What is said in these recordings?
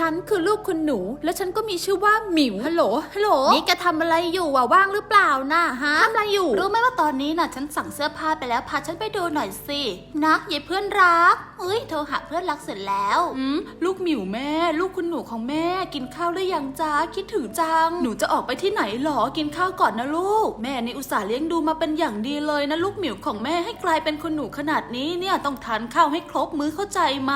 ฉันคือลูกคุณหนู และฉันก็มีชื่อว่าหมิวฮัลโหลฮัลโหลนี่แกทำอะไรอยู่วะว่างหรือเปล่านะฮะทำอะไรอยู่ รู้ไหมว่าตอนนี้น่ะ ฉันสั่งเสื้อผ้าไปแล้วพาฉันไปดูหน่อยสินะยายเพื่อนรักเอ้ยโทรหาเพื่อนรักเสร็จแล้วอืมลูกหมิวแม่ ลูกคุณหนูของแม่ กินข้าวหรือยังจ้าคิดถึงจัง หนูจะออกไปที่ไหนหรอกินข้าวก่อนนะลูก แม่นี่อุตส่าห์เลี้ยงดูมาเป็นอย่างดีเลยนะลูกหมิวของแม่ให้กลายเป็นคนหนูขนาดนี้เนี่ยต้องทานข้าวให้ครบมื้อเข้าใจไหม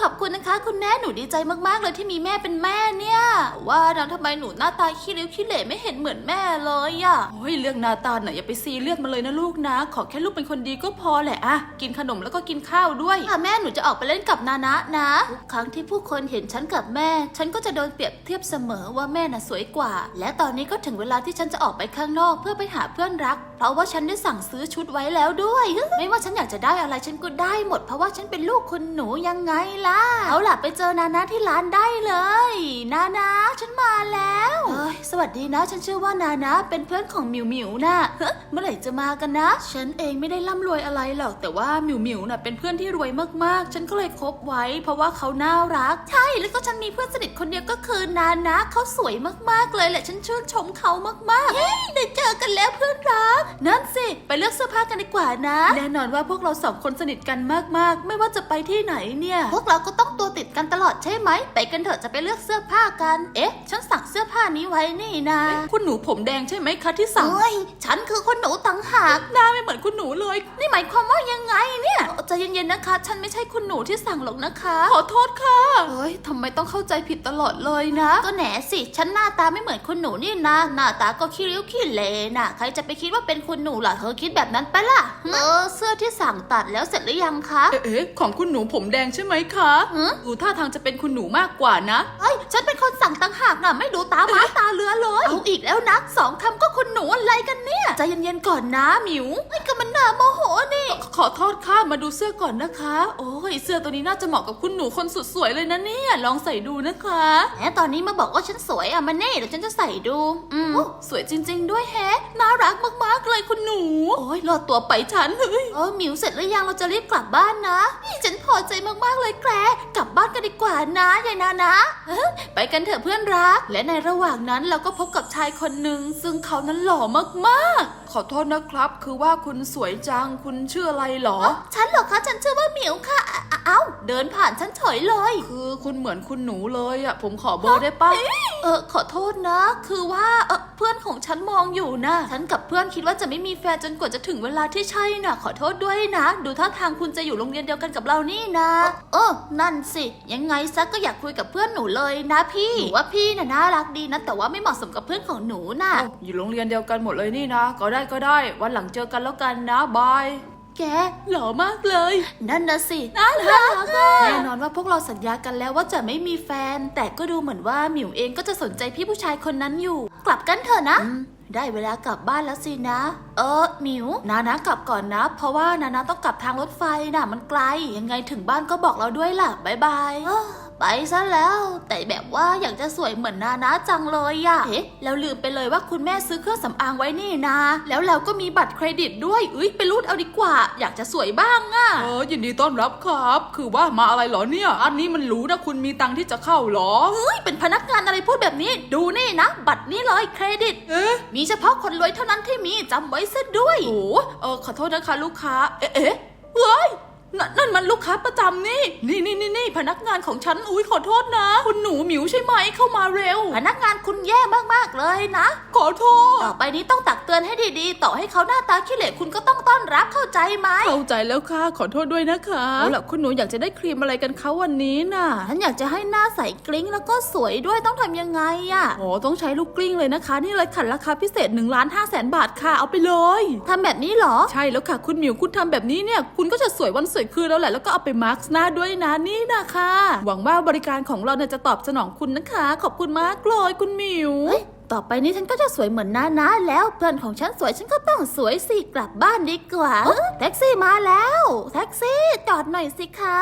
ขอบคุณนะคะ คุณแม่หนูดีใจมากๆเลยที่มีแม่เป็นแม่เนี่ย ว่าแล้วทำไมหนูหน้าตาขี้ริ้วขี้เหร่ไม่เห็นเหมือนแม่เลยอะโอ้ยเรื่องหนาตาน่ะอย่าไปซีเรียสมาเลยนะลูกนะ ขอแค่ลูกเป็นคนดีก็พอแหละอะกินขนมแล้วก็กินข้าวด้วยค่ะแม่หนูจะออกไปเล่นกับนานะนะทุกครั้งที่ผู้คนเห็นฉันกับแม่ ฉันก็จะโดนเปรียบเทียบเสมอว่าแม่น่ะสวยกว่า และตอนนี้ก็ถึงเวลาที่ฉันจะออกไปข้างนอกเพื่อไปหาเพื่อนรัก เพราะว่าฉันได้สั่งซื้อชุดไว้แล้วด้วย ไม่ว่าฉันอยากจะได้อะไรฉันก็ได้หมด เพราะว่าฉันเป็นลูกคุณหนูยังไงล่ะ เอาล่ะไปเจอนานะที่ร้านได้เลย นานะฉันมาแล้วเฮ้ยสวัสดีนะ ฉันชื่อว่านานะเป็นเพื่อนของหมิวหมิวนะเฮ้ยเมื่อไหร่จะมากันนะ ฉันเองไม่ได้ร่ำรวยอะไรหรอก แต่ว่าหมิวหมิวน่ะเป็นเพื่อนที่รวยมากๆ ฉันก็เลยคบไว้ เพราะว่าเขาน่ารัก ใช่ แล้วก็ฉันมีเพื่อนสนิทคนเดียวก็คือนานะเขาสวยมากๆเลยแหละฉันชื่นชมเขามากๆ เฮ้ยได้เจอกันแล้วเพื่อนรัก นั่นสิ ไปเลือกเสื้อผ้ากันดีกว่านะ แน่นอนว่าพวกเราสองคนสนิทกันมากๆ ไม่ว่าจะไปที่ไหนเนี่ย พวกเราก็ต้องตัวติดกันตลอดใช่ไหมไปกันเถอะจะไปเลือกเสื้อผ้ากัน เอ๊ะ ฉันสั่งเสื้อผ้านี้ไว้นี่นะคุณหนูผมแดงใช่ไหมคะที่สั่งเอ้ย ฉันคือคนหนูต่างหากหน้าไม่เหมือนคุณหนูเลย นี่หมายความว่ายังไงเนี่ยใจเย็นๆนะคะ ฉันไม่ใช่คุณหนูที่สั่งหรอกนะคะ ขอโทษค่ะ เฮ้ยทำไมต้องเข้าใจผิดตลอดเลยนะ ก็แหนสิ ฉันหน้าตาไม่เหมือนคุณหนูนี่นะ หน้าตาก็ขี้ริ้วขี้เหร่น่ะ ใครจะไปคิดว่าเป็นคุณหนูล่ะ เธอคิดแบบนั้นไปะล่ะ เออ เสื้อที่สั่งตัดแล้วเสร็จหรือยังคะ เอ๊ะของคุณหนูผมแดงใช่ไหมคะหือดูท่าทางจะเป็นคุณหนูมากกว่านะ เอ้ย ฉันเป็นคนสั่งต่างหากนะไม่ดูตาหมาตาเรือเลย เอาอีกแล้วนะสองคำก็คุณหนูอะไรกันเนี่ย ใจเย็นๆก่อนนะหมิวไอ้ยก็มันน่าโมโหนี่ ขอโทษค่ะมาดูเสื้อก่อนนะคะ โอ้ยเสื้อตัวนี้น่าจะเหมาะกับคุณหนูคนสุดสวยเลยนะเนี่ย ลองใส่ดูนะคะ แหมตอนนี้มาบอกว่าฉันสวยอะมาเน่เดี๋ยวฉันจะใส่ดู อืมโอ้สวยจริง ๆ ด้วยแฮะน่ารักมากๆเลยคุณหนู โอ้ยรอดตัวไปฉันเฮ้ยเออหมิวเสร็จหรือยังเราจะรีบกลับบ้านนะนี่ฉันพอใจมากๆเลยแกรกลับบ้านกันดีกว่านะยายนานะ ไปกันเถอะเพื่อนรัก และในระหว่างนั้นเราก็พบกับชายคนหนึ่งซึ่งเขานั้นหล่อมากๆ ขอโทษนะครับ คือว่าคุณสวยจังคุณชื่ออะไรหรอ ฉันเหรอคะ ฉันชื่อว่าหมิวค่ะอะอะเอ้า เดินผ่านฉันเฉยเลย คือคุณเหมือนคุณหนูเลยอะผมขอเบอร์ได้ปะเออ ขอโทษนะ คือว่าเออเพื่อนของฉันมองอยู่นะ ฉันกับเพื่อนคิดว่าจะไม่มีแฟนจนกว่าจะถึงเวลาที่ใช่น่ะขอโทษด้วยนะ ดูท่าทางคุณจะอยู่โรงเรียนเดียวกันกับเรานี่นะ เออ นั่นสิ ยังไงซะก็อยากคุยกับเพื่อนหนูเลยนะพี่หนูว่าพี่น่ะน่ารักดีนะ แต่ว่าไม่เหมาะสมกับเพื่อนของหนูน่ะเอ้าอยู่โรงเรียนเดียวกันหมดเลยนี่นะ ก็ได้ก็ได้ วันหลังเจอกันแล้วกันนะบาย แกหล่อมากเลย นั่นนะสิ น่ารักแน่นอนว่าพวกเราสัญญากันแล้วว่าจะไม่มีแฟน แต่ก็ดูเหมือนว่าหมิวเองก็จะสนใจพี่ผู้ชายคนนั้นอยู่ กลับกันเถอะนะ ได้เวลากลับบ้านแล้วสินะ เออหมิว นานะกลับก่อนนะ เพราะว่านานะต้องกลับทางรถไฟน่ะมันไกล ยังไงถึงบ้านก็บอกเราด้วยล่ะบายบายเอ้อ ไปซะแล้ว แต่แบบว่าอยากจะสวยเหมือนนานะจังเลยอะเอ๊ะแล้วลืมไปเลยว่าคุณแม่ซื้อเครื่องสำอางไว้นี่นะ แล้วเราก็มีบัตรเครดิตด้วยเอ้ยไปรูดเอาดีกว่า อยากจะสวยบ้างอะเออยินดีต้อนรับครับ คือว่ามาอะไรเหรอเนี่ย อันนี้มันรู้นะคุณมีตังค์ที่จะเข้าเหรอเฮ้ยเป็นพนักงานอะไรพูดแบบนี้ ดูนี่นะ บัตรนี้เลยเครดิตเอ๊ะมีเฉพาะคนรวยเท่านั้นที่มีจำไว้ซะด้วยโอ้เออขอโทษนะคะลูกค้า เอ๊ะเอ๊ะเฮ้ย นั่นนั่นมันลูกค้าประจำนี่ นี่นี่นี่นี่พนักงานของฉัน อุ้ยขอโทษนะ คุณหนูหมิวใช่ไหมเข้ามาเร็ว พนักงานคุณแย่มากๆเลยนะ ขอโทษ ต่อไปนี้ต้องตักเตือนให้ดีๆ ต่อให้เขาหน้าตาขี้เหร่คุณก็ต้องต้อนรับเข้าใจไหมเข้าใจแล้วค่ะ ขอโทษด้วยนะคะเอาล่ะคุณหนูอยากจะได้ครีมอะไรกันคะวันนี้น่ะฉันอยากจะให้หน้าใสกริ้งแล้วก็สวยด้วยต้องทำยังไงอะโอ้ต้องใช้ลูกกลิ้งเลยนะคะ นี่เลยขันราคาพิเศษ1นึ่งล้านห้าแสนบาทค่ะเอาไปเลยทำแบบนี้เหรอ ใช่แล้วค่ะ คุณหมิวคุณทำแบบนี้เนี่ย คุณก็จะสวยวันสวยคืนแล้วแหละ แล้วก็เอาไปมาร์กหน้าด้วยนะนี่นะคะ หวังว่าบริการของเราเนี่ยจะตอบสนองคุณนะคะ ขอบคุณมากเลยคุณหมิวต่อไปนี้ฉันก็จะสวยเหมือนน้านาแล้วเพื่อนของฉันสวยฉันก็ต้องสวยสิกลับบ้านดีกว่าแท็กซี่มาแล้ว แท็กซี่จอดหน่อยสิคะ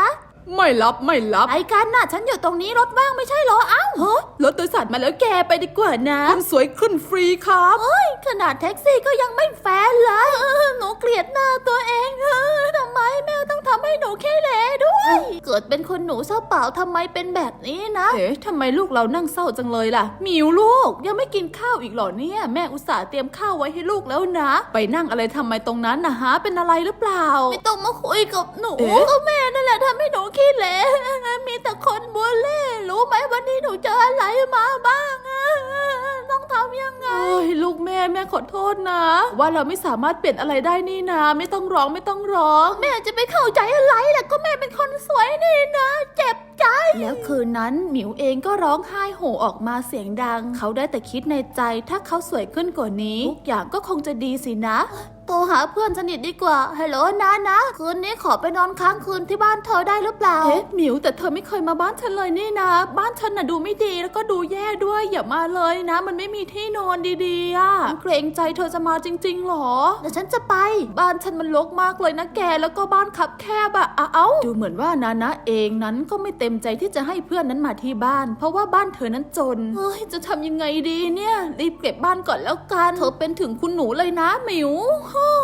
ไม่รับไม่รับ ไอ้กันน่ะ ฉันอยู่ตรงนี้รถว่างไม่ใช่เหรอเอ้าฮะรถโดยสารมาแล้วแกไปดีกว่านะคนสวยขึ้นฟรีครับขนาดแท็กซี่ก็ยังไม่แฟร์เลยเออหนูเกลียดหน้าตัวเองเออทำไมแม่ต้องทำให้หนูแค่เหลด้วย เกิดเป็นคนหนูเศร้าเปล่าทำไมเป็นแบบนี้นะเอ๊ะทำไมลูกเรานั่งเศร้าจังเลยล่ะหมิวลูกยังไม่กินข้าวอีกเหรอเนี่ยแม่อุตส่าห์เตรียมข้าวไว้ให้ลูกแล้วนะ ไปนั่งอะไรทำไมตรงนั้นนะฮะเป็นอะไรหรือเปล่า ไม่ต้องมาคุยกับหนูเอ๊ะก็แม่นั่นแหละทำให้หนูขี้เหร่มีแต่คนบัวเล่รู้ไหมวันนี้หนูเจออะไรมาบ้างอะต้องทำยังไงโอ้ยลูกแม่แม่ขอโทษนะ ว่าเราไม่สามารถเปลี่ยนอะไรได้นี่นะ ไม่ต้องร้องไม่ต้องร้อง แม่จะไปเข้าใจอะไรล่ะก็แม่เป็นคนสวยนี่นะ เจ็บใจ แล้วคืนนั้นหมิวเองก็ร้องไห้โหออกมาเสียงดัง เขาได้แต่คิดในใจถ้าเขาสวยขึ้นกว่านี้ทุกอย่างก็คงจะดีสินะ โทรหาเพื่อนสนิทดีกว่าฮัลโหลนะนะคืนนี้ขอไปนอนค้างคืนที่บ้านเธอได้หรือเปล่าเอ๊ะหมิวแต่เธอไม่เคยมาบ้านฉันเลยนี่นะ บ้านฉันน่ะดูไม่ดีแล้วก็ดูแย่ด้วยอย่ามาเลยนะ มันไม่มีที่นอนดีๆอะเกรงใจเธอจะมาจริงๆหรอเดี๋ยวฉันจะไป บ้านฉันมันรกมากเลยนะแกแล้วก็บ้านคับแคบอะอะเอ้าดูเหมือนว่านานะเองนั้นก็ไม่เต็มใจที่จะให้เพื่อนนั้นมาที่บ้าน เพราะว่าบ้านเธอนั้นจนเฮ้ยจะทำยังไงดีเนี่ย รีบเก็บบ้านก่อนแล้วกัน เธอเป็นถึงคุณหนูเลยนะหมิว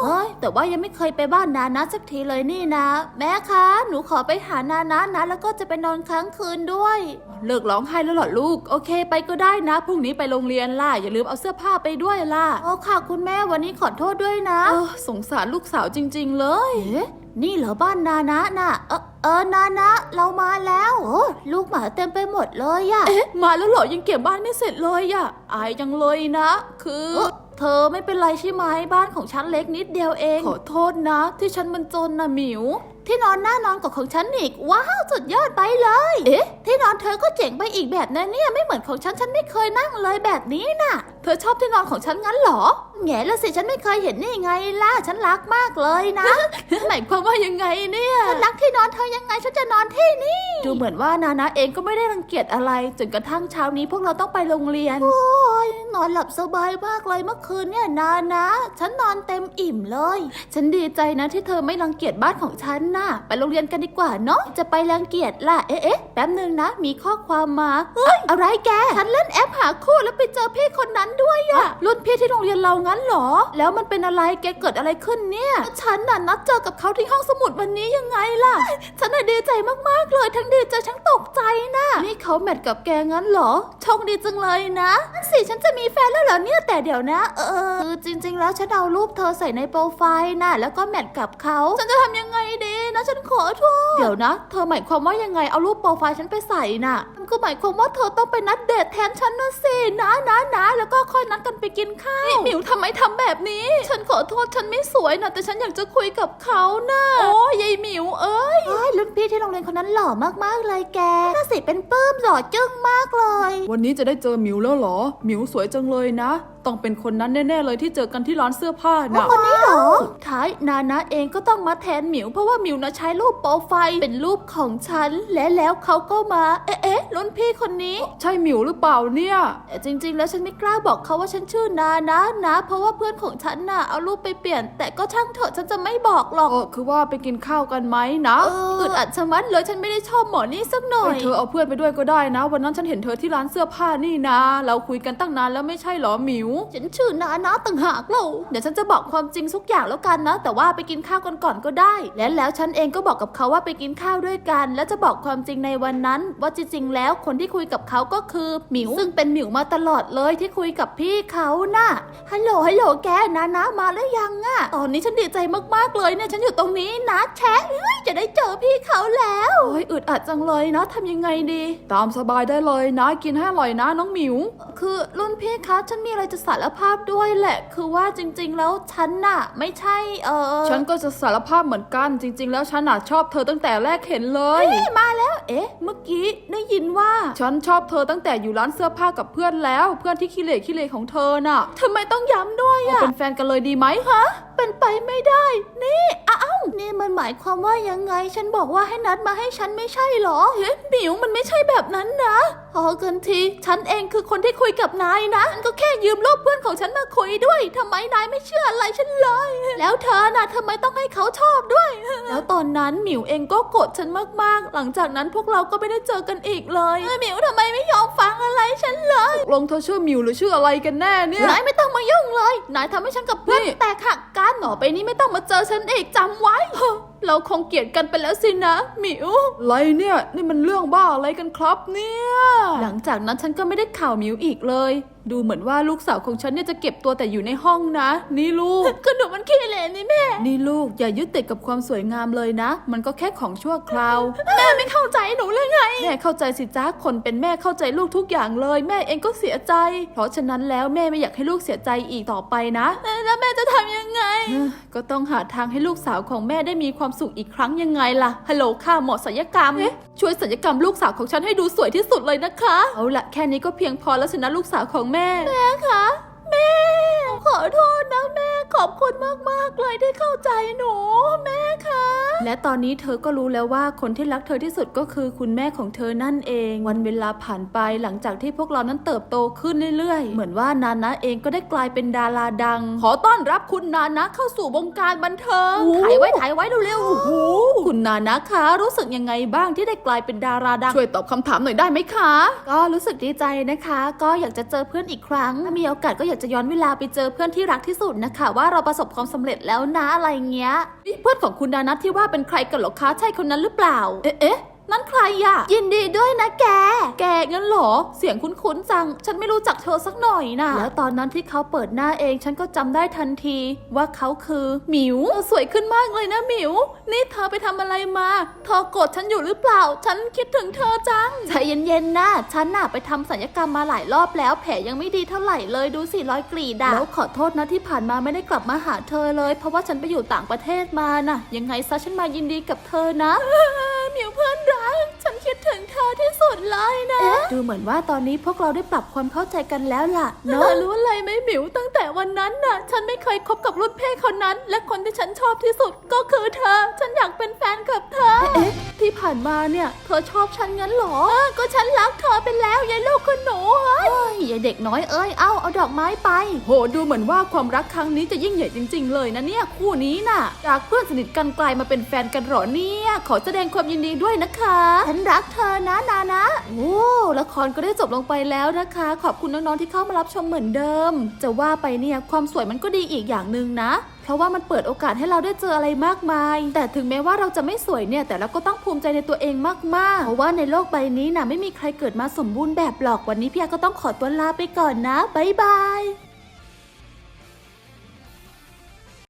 เฮ้ยแต่ว่ายังไม่เคยไปบ้านนานะสักทีเลยนี่นะ แม่คะ หนูขอไปหานานะนะ แล้วก็จะไปนอนค้างคืนด้วย เลิกร้องไห้แล้วเหรอลูก โอเค ไปก็ได้นะ พรุ่งนี้ไปโรงเรียนล่ะ อย่าลืมเอาเสื้อผ้าไปด้วยล่ะโอ้ค่ะ คุณแม่วันนี้ขอโทษด้วยนะเออสงสารลูกสาวจริง ๆ เลย เอ๊ะ นี่เหรอบ้านนานะน่ะ เออเออนานะ เรามาแล้วโอ้ลูกหมาเต็มไปหมดเลยอะเอ๊ะ มาแล้วเหรอยังเก็บบ้านไม่เสร็จเลยอะอายจังเลยนะ คือ เธอไม่เป็นไรใช่ไหมบ้านของฉันเล็กนิดเดียวเอง ขอโทษนะ ที่ฉันมันจนนะหมิว ที่นอนหน้านอนกับของฉันอีก ว้าวสุดยอดไปเลย เอ๊ะ ที่นอนเธอก็เจ๋งไปอีกแบบนั้นเนี่ยไม่เหมือนของฉันฉันไม่เคยนั่งเลยแบบนี้น่ะ เธอชอบที่นอนของฉันงั้นเหรอแง่ละสิฉันไม่เคยเห็นนี่ไงล่ะฉันรักมากเลยนะหมายความว่ายังไงเนี่ยฉันรักที่นอนเธอยังไงฉันจะนอนที่นี่ ดูเหมือนว่านานะเองก็ไม่ได้รังเกียจอะไรจนกระทั่งเช้านี้พวกเราต้องไปโรงเรียนโอ้ยนอนหลับสบายมากเลยเมื่อคืนเนี่ยนานะ ฉันนอนเต็มอิ่มเลย ฉันดีใจนะที่เธอไม่รังเกียจบ้านของฉันน่ะไปโรงเรียนกันดีกว่าเนาะจะไปรังเกียจล่ะเอ๊ะแป๊บหนึ่งนะ มีข้อความมาเฮ้ยอะไรแกฉันเล่นแอปหาคู่แล้วไปเจอพี่คนนั้นด้วยอะรุ่นพี่ที่โรงเรียนเรางั้นเหรอ แล้วมันเป็นอะไรแกเกิดอะไรขึ้นเนี่ยฉันน่ะนัดเจอกับเขาที่ห้องสมุดวันนี้ยังไงล่ะ ฉันน่ะดีใจมากๆเลยทั้งดีใจทั้งตกใจนะนี่เขาแมทกับแกงั้นเหรอ โชคดีจังเลยนะนั่นสิฉันจะมีแฟนแล้วเหรอเนี่ยแต่เดี๋ยวนะ เออคือจริง ๆ แล้วฉันเอารูปเธอใส่ในโปรไฟล์นะแล้วก็แมทกับเขาฉันจะทำยังไงดีนะฉันขอโทษเดี๋ยวนะ เธอหมายความว่ายังไงเอารูปโปรไฟล์ฉันไปใส่น่ะมันก็หมายความว่าเธอต้องไปนัดเดทแทนฉันนะสินะนะนะแล้วก็ค่อยนัดกันไปกินข้าวหมิวทำไมทำแบบนี้ ฉันขอโทษฉันไม่สวยนะแต่ฉันอยากจะคุยกับเขานะโอ้ยายหมิวเอ้ยเฮ้ยรุ่นพี่ที่โรงเรียนคนนั้นหล่อมากๆเลยแกน่าสิเป็นปื้มหล่อจึ้งมากเลยวันนี้จะได้เจอหมิวแล้วเหรอ หมิวสวยจังเลยนะ ต้องเป็นคนนั้นแน่ๆเลยที่เจอกันที่ร้านเสื้อผ้าน่ะคนนี้เหรอ สุดท้ายนานะเองก็ต้องมาแทนหมิว เพราะว่าหมิวนะใช้รูปโปรไฟล์เป็นรูปของฉัน และแล้วเขาก็มา เอ๊ะเอ๊ะรุ่นพี่คนนี้ใช่หมิวหรือเปล่าเนี่ยแต่จริง ๆ แล้วฉันไม่กล้าบอกเขาว่าฉันชื่อนานะนะ เพราะว่าเพื่อนของฉันน่ะเอารูปไปเปลี่ยน แต่ก็ช่างเถอะฉันจะไม่บอกหรอก เออคือว่าไปกินข้าวกันไหมนะเอออึดอัดชะมัดเลยฉันไม่ได้ชอบหมอนี่สักหน่อยเธอเอาเพื่อนไปด้วยก็ได้นะ วันนั้นฉันเห็นเธอที่ร้านเสื้อผ้านี่นะ เราคุยกันตั้งนานแล้วไม่ใช่เหรอหมิวฉันชื่อนานะต่างหากเราเดี๋ยวฉันจะบอกความจริงทุกอย่างแล้วกันนะ แต่ว่าไปกินข้าวกันก่อนก็ได้ และแล้วฉันเองก็บอกกับเขาว่าไปกินข้าวด้วยกัน และจะบอกความจริงในวันนั้น ว่าจริงๆแล้วคนที่คุยกับเขาก็คือหมิวซึ่งเป็นหมิวมาตลอดเลยที่คุยกับพี่เขาน่ะฮัลโหลฮัลโหลแกนานะมาแล้วยังอะตอนนี้ฉันดีใจมากๆเลยเนี่ยฉันอยู่ตรงนี้นะแชะเอ้ยจะได้เจอพี่เขาแล้วโอ้ยอึดอัดจังเลยนะทำยังไงดี ตามสบายได้เลยนะกินให้อร่อยนะน้องหมิว คือรุ่นพี่คะฉันมีอะไรจะสารภาพด้วยแหละ คือว่าจริง ๆ แล้วฉันน่ะ ไม่ใช่เออฉันก็จะสารภาพเหมือนกัน จริง ๆ แล้วฉันน่ะชอบเธอตั้งแต่แรกเห็นเลยมาแล้ว เอ๊ะ เมื่อกี้ได้ยินว่า ฉันชอบเธอตั้งแต่อยู่ร้านเสื้อผ้ากับเพื่อนแล้ว เพื่อนที่ขี้เหร่ขี้เหร่ของเธอน่ะทำไมต้องย้ำด้วยอะเป็นแฟนกันเลยดีไหมฮะ เป็นไปไม่ได้ นี่อ้าวนี่มันหมายความว่ายังไง ฉันบอกว่าให้นัดมาให้ฉันไม่ใช่เหรอ เฮ้ยหมิวมันไม่ใช่แบบนั้นนะพอกันที ฉันเองคือคนที่คุยกับนายนะฉันก็แค่ยืมรูปเพื่อนของฉันมาคุยด้วยทำไมนายไม่เชื่ออะไรฉันเลย แล้วเธอน่ะทำไมต้องให้เขาชอบด้วย แล้วตอนนั้นหมิวเองก็โกรธฉันมากๆ หลังจากนั้นพวกเราก็ไม่ได้เจอกันอีกเลยหมิวทำไมไม่ยอมฟังอะไรฉันเลยลงเธอชื่อหมิวหรือชื่ออะไรกันแน่เนี่ยนายไม่ต้องมายุ่งเลย นายทำให้ฉันกับเพื่อนแตกหักกัน ต่อไปนี้ไม่ต้องมาเจอฉันอีกจำไว้ เราคงเกลียดกันไปแล้วสินะหมิวอะไรเนี่ยนี่มันเรื่องบ้าอะไรกันครับเนี่ย หลังจากนั้นฉันก็ไม่ได้ข่าวหมิวอีกเลย ดูเหมือนว่าลูกสาวของฉันเนี่ยจะเก็บตัวแต่อยู่ในห้องนะ นี่ลูกก็หนูมันขี้เหร่นี่แม่ นี่ลูกอย่ายึดติดกับความสวยงามเลยนะ มันก็แค่ของชั่วคราว แม่ไม่เข้าใจหนูเลยไง แม่เข้าใจสิจ้าคนเป็นแม่เข้าใจลูกทุกอย่างเลย แม่เองก็เสียใจ เพราะฉะนั้นแล้วแม่ไม่อยากให้ลูกเสียใจอีกต่อไปนะ แล้วแม่จะทำยังไง ก็ต้องหาทางให้ลูกสาวของแม่ได้มีความสุขอีกครั้งยังไงล่ะ ฮัลโหลค่ะหมอศัลยกรรม ช่วยศัลยกรรมลูกสาวของฉันให้ดูสวยที่สุดเลยนะคะ เอาละแค่นี้ก็เพียงพอแล้วสินะลูกสาวของแม่ แม่คะ แม่ ขอโทษนะแม่ ขอบคุณมาก ๆ เลยที่เข้าใจหนู แม่คะและตอนนี้เธอก็รู้แล้วว่าคนที่รักเธอที่สุดก็คือคุณแม่ของเธอนั่นเอง วันเวลาผ่านไปหลังจากที่พวกเรานั้นเติบโตขึ้นเรื่อยๆ เหมือนว่านานะเองก็ได้กลายเป็นดาราดัง ขอต้อนรับคุณนานะเข้าสู่วงการบันเทิงถ่ายไว้ถ่ายไว้เร็วๆโอ้โหคุณนานะคะรู้สึกยังไงบ้างที่ได้กลายเป็นดาราดัง ช่วยตอบคำถามหน่อยได้ไหมคะ ก็รู้สึกดีใจนะคะ ก็อยากจะเจอเพื่อนอีกครั้งถ้ามีโอกาสก็อยากจะย้อนเวลาไปเจอเพื่อนที่รักที่สุดนะคะ ว่าเราประสบความสำเร็จแล้วนะอะไรเงี้ยนี่เพื่อนของคุณนานะที่ว่าเป็นใครกันหรอคะใช่คนนั้นหรือเปล่า เอ๊ะ นั่นใครอะยินดีด้วยนะแก แกงั้นเหรอ เสียงคุ้นๆจัง ฉันไม่รู้จักเธอสักหน่อยนะแล้วตอนนั้นที่เขาเปิดหน้าเองฉันก็จำได้ทันทีว่าเขาคือหมิวเธอสวยขึ้นมากเลยนะหมิว นี่เธอไปทำอะไรมาเธอโกรธฉันอยู่หรือเปล่า ฉันคิดถึงเธอจังใจเย็นๆนะฉันน่ะไปทำศัลยกรรมมาหลายรอบแล้วแผลยังไม่ดีเท่าไหร่เลยดูสิรอยกรีดอะแล้วขอโทษนะที่ผ่านมาไม่ได้กลับมาหาเธอเลย เพราะว่าฉันไปอยู่ต่างประเทศมาน่ะยังไงซะฉันมายินดีกับเธอนะห มิวเพื่อนรัก ฉันคิดถึงเธอที่สุดเลยนะ ดูเหมือนว่าตอนนี้พวกเราได้ปรับความเข้าใจกันแล้วล่ะเนอะรู้อะไรไหมหมิวตั้งแต่วันนั้นน่ะ ฉันไม่เคยคบกับรุ่นเพ่คนนั้น และคนที่ฉันชอบที่สุดก็คือเธอ ฉันอยากเป็นแฟนกับเธอ เอ๊ะ ที่ผ่านมาเนี่ย เธอชอบฉันงั้นเหรอ ก็ฉันรักเธอไปแล้วยายลูกคุณหนูเฮ้ยยายเด็กน้อยเอ้ย เอาเอาดอกไม้ไป โหดูเหมือนว่าความรักครั้งนี้จะยิ่งใหญ่จริง ๆ เลยนะเนี่ย คู่นี้น่ะ จากเพื่อนสนิทกันกลายมาเป็นแฟนกันเหรอเนี่ย ขอแสดงความยินดีด้วยนะคะฉันรักเธอนะนานะโอ้ละครก็ได้จบลงไปแล้วนะคะ ขอบคุณน้องๆที่เข้ามารับชมเหมือนเดิม จะว่าไปเนี่ยความสวยมันก็ดีอีกอย่างหนึ่งนะเพราะว่ามันเปิดโอกาสให้เราได้เจออะไรมากมาย แต่ถึงแม้ว่าเราจะไม่สวยเนี่ย แต่เราก็ต้องภูมิใจในตัวเองมากๆ เพราะว่าในโลกใบนี้นะไม่มีใครเกิดมาสมบูรณ์แบบหรอก วันนี้พี่อาก็ต้องขอตัวลาไปก่อนนะ บ๊ายบาย